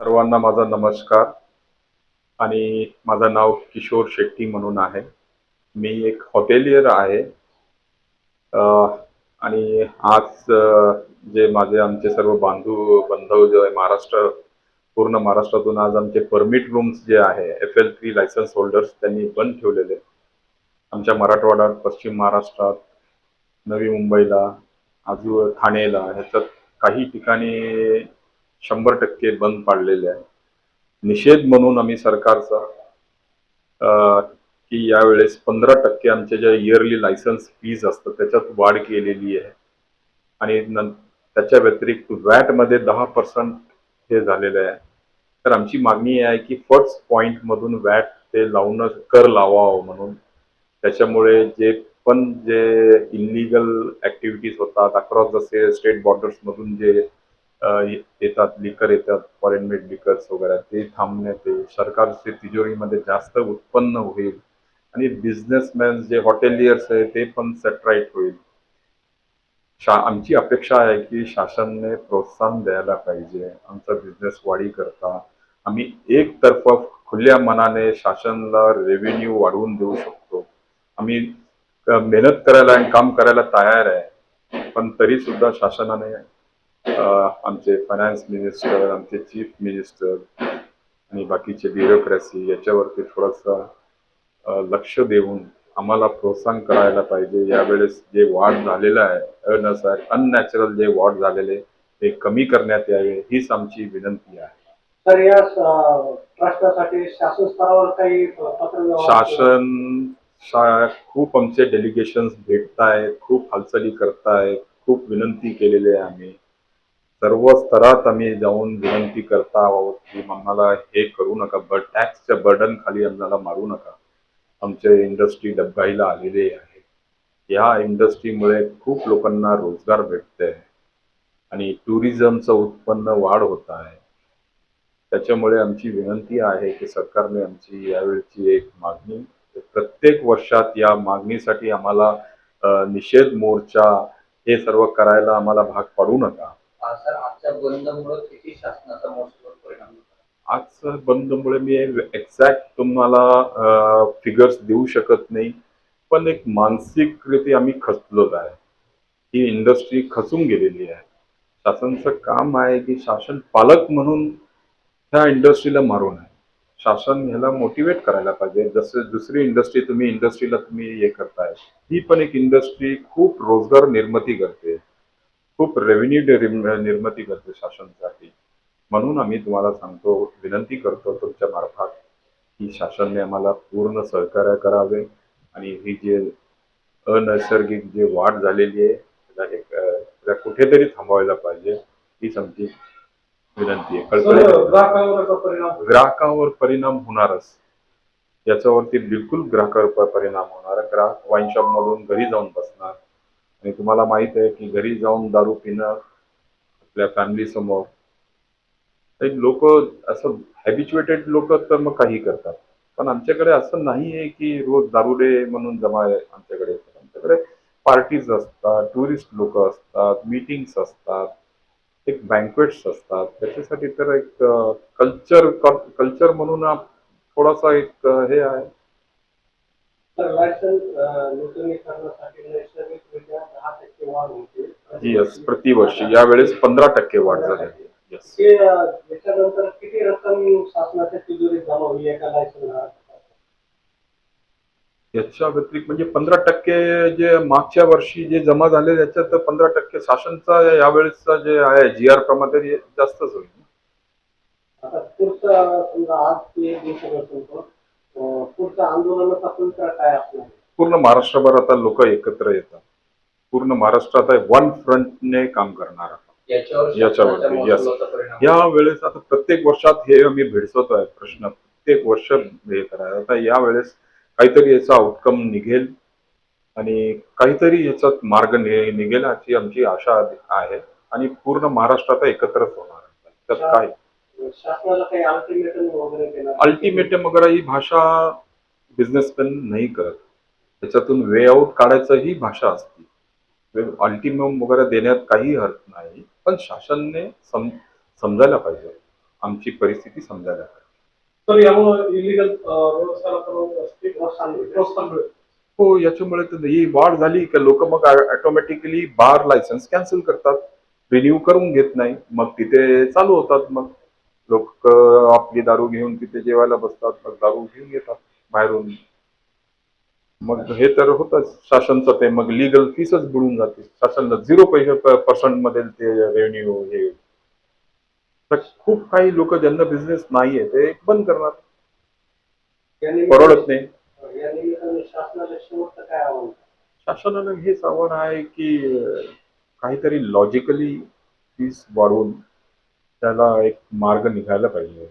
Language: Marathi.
सर्वांना माझा नमस्कार. आणि माझं नाव किशोर शेट्टी म्हणून आहे. मी एक हॉटेलियर आहे. आणि आज जे माझे आमचे सर्व बांधू बंधव जे आहे महाराष्ट्र पूर्ण महाराष्ट्रातून आज आमचे परमिट रूम्स जे आहे F L three licence holders त्यांनी बंद ठेवलेले. आमच्या मराठवाड्यात पश्चिम महाराष्ट्रात नवी मुंबईला आजू ठाणेला ह्याच्यात काही ठिकाणी शंभर टक्के बंद पाडलेले आहे. निषेध म्हणून आम्ही सरकारचा की यावेळेस पंधरा टक्के आमचे ज्या इयरली लायसन्स फीज असतात त्याच्यात वाढ केलेली आहे. आणि न त्याच्या व्यतिरिक्त वॅटमध्ये दहा पर्सेंट हे झालेलं आहे. तर आमची मागणी आहे की फर्स्ट पॉईंटमधून वॅट ते लावून कर लावावं म्हणून. त्याच्यामुळे जे पण जे इलिगल ऍक्टिव्हिटीज होतात अक्रॉस द स्टेट बॉर्डर्समधून जे येतात लिकर येतात फॉरेन मेड लिकर्स वगैरे ते थांबण्यात येईल सरकारचे तिजोरीमध्ये जास्त उत्पन्न होईल. आणि बिझनेसमॅन जे हॉटेलियर्स आहे ते पण सॅटराईट होईल. शा आमची अपेक्षा आहे की शासनने प्रोत्साहन द्यायला पाहिजे. आमचा बिझनेस वाढी करता. आम्ही एकतर्फ खुल्या मनाने शासनला रेव्हेन्यू वाढवून देऊ शकतो. आम्ही मेहनत करायला आणि काम करायला तयार आहे. पण तरी सुद्धा शासनाने आमचे फायनान्स मिनिस्टर आमचे चीफ मिनिस्टर आणि बाकीचे ब्युरोक्रेसी याच्यावरती थोडंसं लक्ष देऊन आम्हाला प्रोत्साहन करायला पाहिजे. यावेळेस जे वाढ झालेलं आहे अनसार अननॅचरल जे वाढ झालेले ते कमी करण्यात यावे हीच आमची विनंती आहे. तर या ट्रस्टासाठी शासन स्तरावर काही खूप आमचे डेलिगेशन्स भेटतायत खूप हालचाली करतायत खूप विनंती केलेली आहे आम्ही. सर्व स्तरात आम्ही जाऊन विनंती करता आहोत की आम्हाला हे करू नका बट टॅक्सच्या बर्डन खाली आम्हाला मारू नका. आमचे इंडस्ट्री डबघाईला आलेली आहे. या इंडस्ट्रीमुळे खूप लोकांना रोजगार भेटते आणि टुरिझमचं उत्पन्न वाढ होत आहे. त्याच्यामुळे आमची विनंती आहे की सरकारने आमची यावेळची एक मागणी प्रत्येक वर्षात या मागणीसाठी आम्हाला निषेध मोर्चा हे सर्व करायला आम्हाला भाग पाडू नका. हा, बंद मुळे बंदमुळे किती शासनाचा परिणाम आज बंदमुळे मी एक्झॅक्ट तुम्हाला फिगर्स देऊ शकत नाही पण एक मानसिकरीती आम्ही खचलोच आहे. ही इंडस्ट्री खचून गेलेली आहे. शासनचं काम आहे की शासन पालक म्हणून ह्या इंडस्ट्रीला मारून आहे. शासन ह्याला मोटिवेट करायला पाहिजे. जसं दुसरी इंडस्ट्री तुम्ही इंडस्ट्रीला तुम्ही हे करताय ही पण एक इंडस्ट्री खूप रोजगार निर्मिती करते. खूप रेव्हेन्यू निर्मिती करते शासनासाठी. म्हणून आम्ही तुम्हाला सांगतो विनंती करतो तुमच्या मार्फत की शासनाने आम्हाला पूर्ण सहकार्य करावे आणि ही जे अनैसर्गिक जे वाढ झालेली आहे त्याला कुठेतरी थांबवायला पाहिजे हीच आमची विनंती आहे. कळकळीने ग्राहकांवर परिणाम होणारच. याच्यावरती बिलकुल ग्राहकावर परिणाम होणार. ग्राहक वाईन शॉप मधून घरी जाऊन बसणार. आणि तुम्हाला माहीत आहे की घरी जाऊन दारू पिणं आपल्या फॅमिली समोर लोक असं हॅबिच्युएटेड लोक तर मग काही करतात. पण आमच्याकडे असं नाही आहे की रोज दारुडे म्हणून जमा आहे आमच्याकडे. आमच्याकडे पार्टीज असतात टुरिस्ट लोक असतात मीटिंग्स असतात एक बँकवेट्स असतात. त्याच्यासाठी तर एक कल्चर कल्चर म्हणून थोडासा एक हे आहे तर लायसन अं, नूतनीकरणासाठी नैसर्गिकरित्या दहा टक्के वाढ होते यस प्रतिवर्षी. यावेळेस पंधरा टक्के वाढ झाली. यस. ते अं, याच्यानंतर किती रक्कम शासनाच्या तिजोरीत जमा होईल एका लायसन याच्या व्यतिरिक्त म्हणजे पंधरा टक्के जे मागच्या वर्षी जे जमा झाले त्याच्यात पंधरा टक्के शासनचा यावेळेसचा जे आहे जी आर प्रमाणे जास्तच होईल. पुढचा आंदोलनाचा पवित्रा काय असणार पूर्ण महाराष्ट्रभर आता लोक एकत्र येतात. पूर्ण महाराष्ट्रात वन फ्रंटने काम करणार याच्यावरती, परिणाम. या वेळेस आता प्रत्येक वर्षात हे आम्ही भेडसवतोय प्रश्न प्रत्येक वर्ष हे करायला. आता या वेळेस काहीतरी याचा आउटकम निघेल आणि काहीतरी याच्यात मार्ग निघेल अशी आमची आशा आहे. आणि पूर्ण महाराष्ट्रात एकत्रच होणार त्यात काय? शासनाला काही अल्टिमेटम वगैरे देणार अल्टिमेटम वगैरे ही भाषा बिझनेसमॅन नाही करत. त्याच्यातून वे आउट काढायचं ही भाषा असते. अल्टिमेटम वगैरे देण्यात काही अर्थ नाही. पण शासनने सम समजायला पाहिजे. आमची परिस्थिती समजायला हवी. तर यामुळे इलिगल हो याच्यामुळे तर ही वाढ झाली की लोक मग ऑटोमॅटिकली बार लायसन्स कॅन्सल करतात. रिन्यू करून घेत नाही. मग तिथे चालू होतात मग. लोक आपली दारू घेऊन तिथे जेवायला बसतात मग दारू घेऊन येतात बाहेरून. मग हे तर होतच शासनचं ते मग लिगल फीसच बुडून जाते. शासनला झिरो पैसे पर्सेंटमध्ये ते रेव्हेन्यू हे. तर खूप काही लोक ज्यांना बिझनेस नाहीये ते बंद करणार. परवडत नाही. शासनाला हेच आव्हान आहे की काहीतरी लॉजिकली फीस वाढवून त्याला एक मार्ग निघायला पाहिजे.